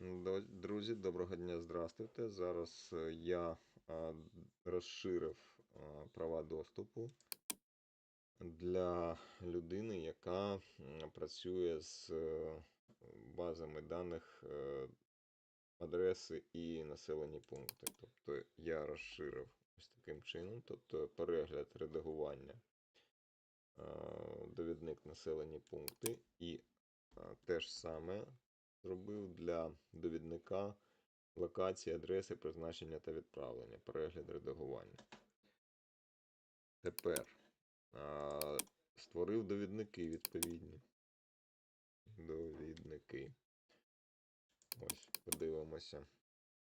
Друзі, доброго дня, здравствуйте. Зараз е, я розширив права доступу для людини, яка працює з е, базами даних е, адреси і населені пункти. Тобто я розширив ось таким чином, тобто перегляд редагування, довідник населені пункти і те ж саме зробив для довідника локації, адреси, призначення та відправлення, перегляд редагування. Тепер а, створив довідники відповідні. Довідники. Ось, подивимося,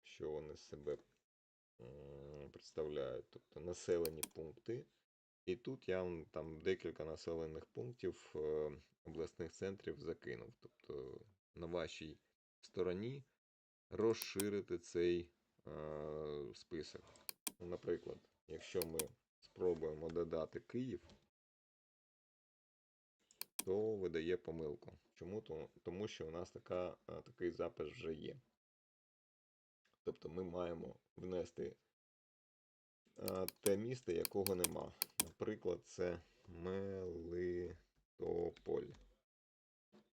що вони себе представляють. Тобто населені пункти. І тут я там декілька населених пунктів е, обласних центрів закинув. Тобто на вашій стороні розширити цей е, список. Ну, Наприклад, якщо ми спробуємо додати Київ, то видає помилку. Чому? Тому що у нас така, е, такий запис вже є. Тобто ми маємо внести е, те місто, якого нема. Наприклад, це Мелитополь.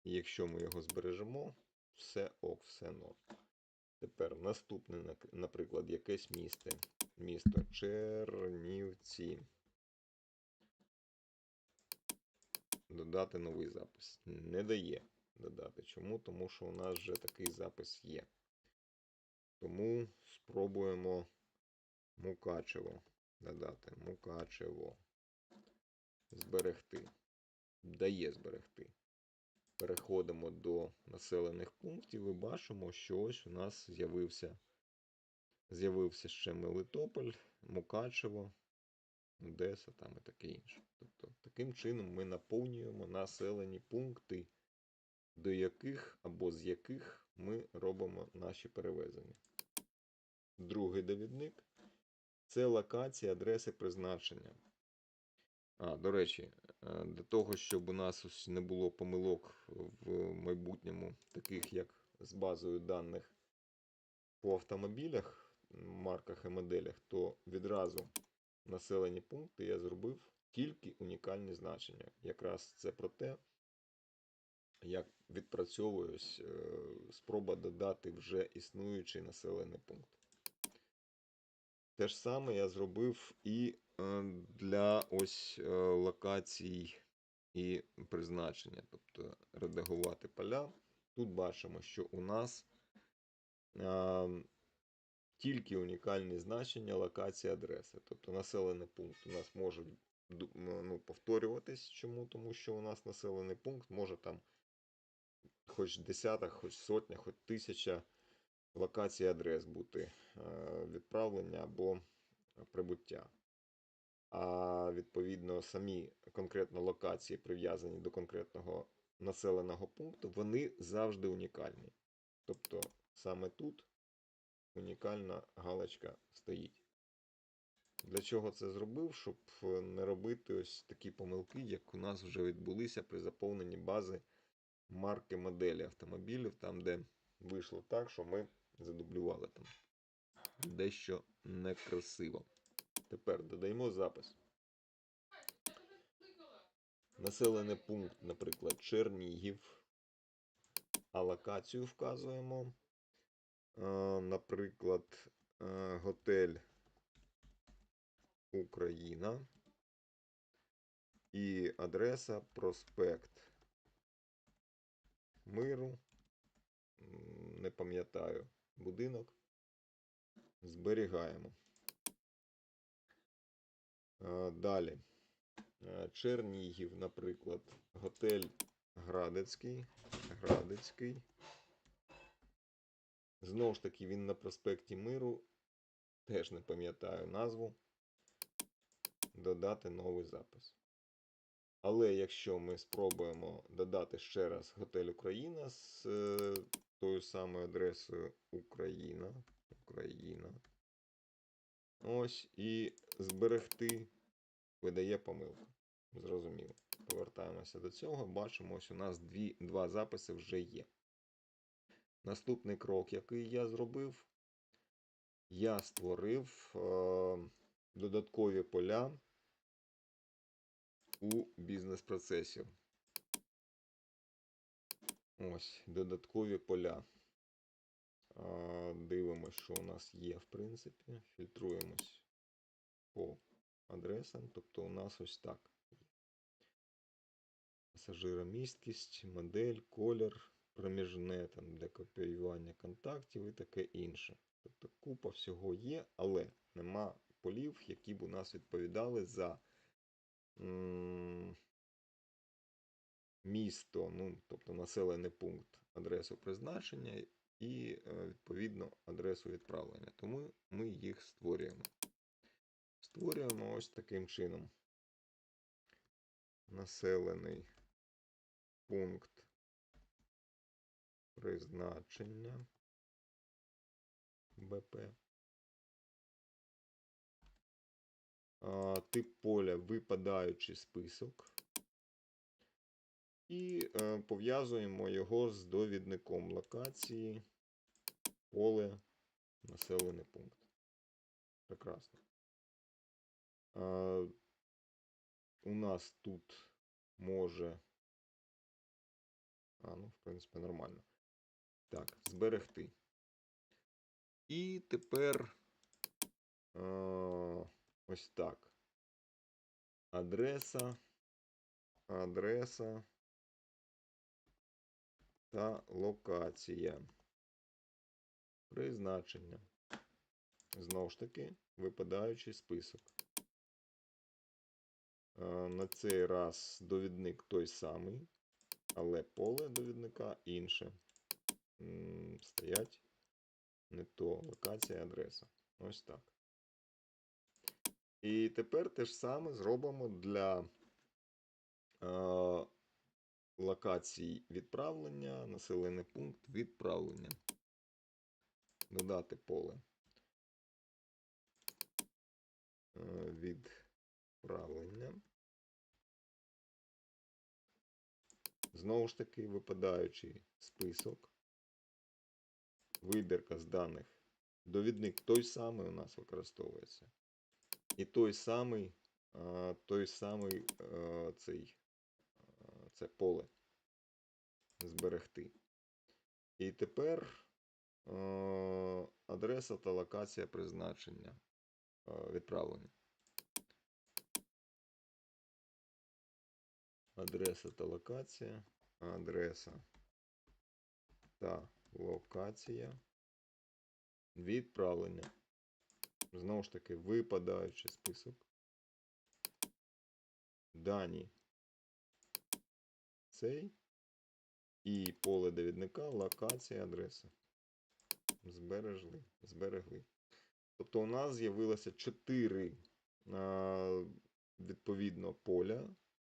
І якщо ми його збережемо, все ок, все норм. Тепер наступне, наприклад, якесь місто. Місто Чернівці. Додати новий запис. Не дає додати. Чому? Тому що у нас вже такий запис є. Тому спробуємо Мукачево додати. Мукачево. Зберегти. Дає зберегти. Переходимо до населених пунктів і бачимо, що ось у нас з'явився з'явився ще Мелитополь, Мукачево, Одеса там і таке інше. Тобто, таким чином ми наповнюємо населені пункти, до яких або з яких ми робимо наші перевезення. Другий довідник це локація адреси призначення. А, до речі, е, для того, щоб у нас ось не було помилок в майбутньому, таких як з базою даних по автомобілях, марках і моделях, то відразу населені пункти я зробив тільки унікальні значення. Якраз це про те, як відпрацьовуюсь е, спроба додати вже існуючий населений пункт. Те ж саме я зробив і для ось е, локацій і призначення, тобто редагувати поля. Тут бачимо, що у нас а, тільки унікальні значення локації адреси. Тобто населений пункт у нас може ну, повторюватись. Чому? Тому що у нас населений пункт може там хоч десяток, хоч сотня, хоч тисяча локацій адрес бути е, відправлення або прибуття. А відповідно самі конкретно локації, прив'язані до конкретного населеного пункту, вони завжди унікальні. Тобто саме тут унікальна галочка стоїть. Для чого це зробив? Щоб е, не робити ось такі помилки, як у нас вже відбулися при заповненні бази марки моделі автомобілів, там, де вийшло так, що ми задублювали там дещо некрасиво. Тепер додаємо запис. Населений пункт, наприклад, Чернігів. А локацію вказуємо. Наприклад, е, готель Україна. І адреса проспект Миру. Не пам'ятаю будинок. Зберігаємо. Е, Далі. Е, Чернігів, наприклад, готель Градецький. Градецький. Знову ж таки, він на проспекті Миру. Теж не пам'ятаю назву. Додати новий запис. Але якщо ми спробуємо додати ще раз готель Україна з е, тою самою адресою Україна. Україна. Ось і зберегти видає помилку. Зрозуміло. Повертаємося до цього. Бачимо, ось у нас дві, два записи вже є. наступний крок, який я зробив, я створив е, додаткові поля у бізнес-процесі. Ось, додаткові поля. Дивимось, що у нас є, в принципі. Фільтруємось по адресам. Тобто у нас ось так. Пасажиромісткість, модель, колір, проміжне там для копіювання контактів і таке інше. Тобто купа всього є, але нема полів, які б у нас відповідали за місто, ну, тобто населений пункт, адресу призначення і, е, відповідно, адресу відправлення. Тому ми їх створюємо. Створюємо ось таким чином. Населений пункт призначення БП. Тип поля випадаючий список. І е, пов'язуємо його з довідником локації поле населений пункт. Прекрасно. А, у нас тут може. А, ну, в принципі, нормально. Так, зберегти. І тепер е, ось так. Адреса, адреса та локація. Призначення. Знову ж таки, випадаючий список. Е, На цей раз довідник той самий, але поле довідника інше. Стоять не то локація, адреса. Ось так. І тепер те ж саме зробимо для е, локацій відправлення, населений пункт відправлення. Додати поле е, відправлення. Знову ж таки, випадаючий список. Вибірка з даних. Довідник той самий у нас використовується. І той самий, той самий цей, а, це поле зберегти. І тепер а, адреса та локація призначення а, відправлення. Адреса та локація. Адреса та локація. Відправлення. Знову ж таки, випадаючий список. Дані. Цей. І поле довідника, локація, адреса. Зберегли. Зберегли. Тобто у нас з'явилося 4 відповідно поля,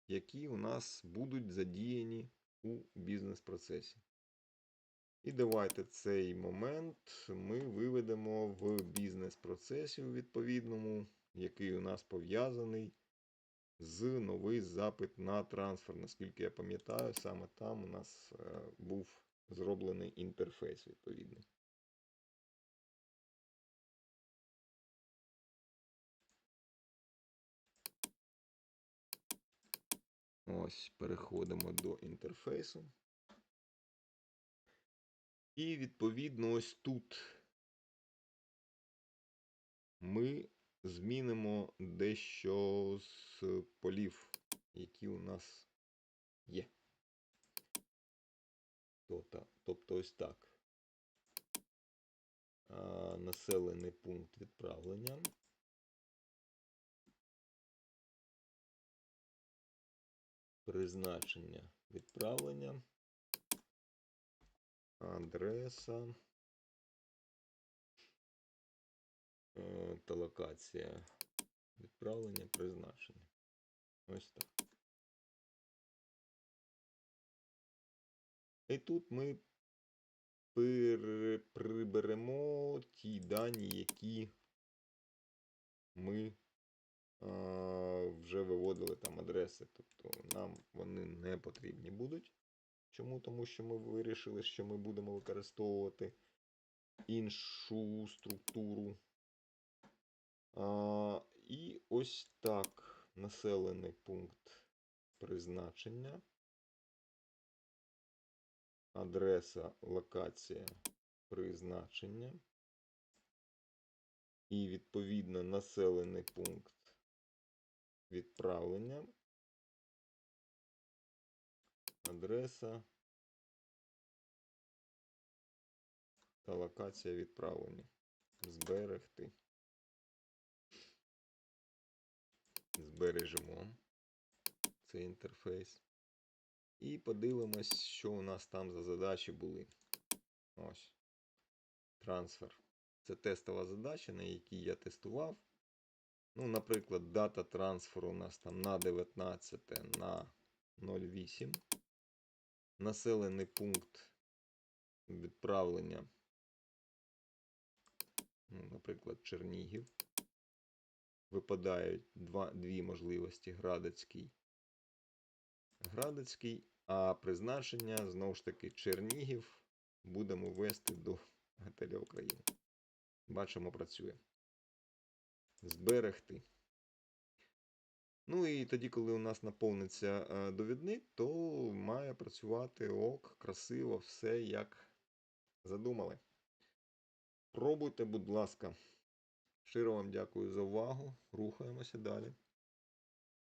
які у нас будуть задіяні у бізнес-процесі. І давайте цей момент ми виведемо в бізнес-процесі у відповідному, який у нас пов'язаний з новий запит на трансфер. Наскільки я пам'ятаю, саме там у нас е, був зроблений інтерфейс відповідний. Ось, переходимо до інтерфейсу. І відповідно ось тут ми змінимо дещо з полів, які у нас є. Тобто, ось так. Населений пункт відправлення. Призначення відправлення. Адреса. Та локація відправлення призначення. Ось так. І тут ми приберемо ті дані, які ми а, вже виводили там адреси. Тобто нам вони не потрібні будуть. Чому? Тому що ми вирішили, що ми будемо використовувати іншу структуру. А, і ось так. Населений пункт призначення. Адреса, локація призначення. І відповідно населений пункт відправлення. Адреса та локація відправлення. Зберегти. Збережемо цей інтерфейс. І подивимось, що у нас там за задачі були. Ось. Трансфер. Це тестова задача, на якій я тестував. Ну, наприклад, дата трансферу у нас там на 19 на 08. Населений пункт відправлення. Ну, наприклад, Чернігів. Випадають два, дві можливості Градецький. Градецький, а призначення знову ж таки Чернігів будемо вести до готеля України. Бачимо, працює. Зберегти. Ну і тоді, коли у нас наповниться е, довідник, то має працювати ок, красиво, все як задумали. Пробуйте, будь ласка. Щиро вам дякую за увагу. Рухаємося далі.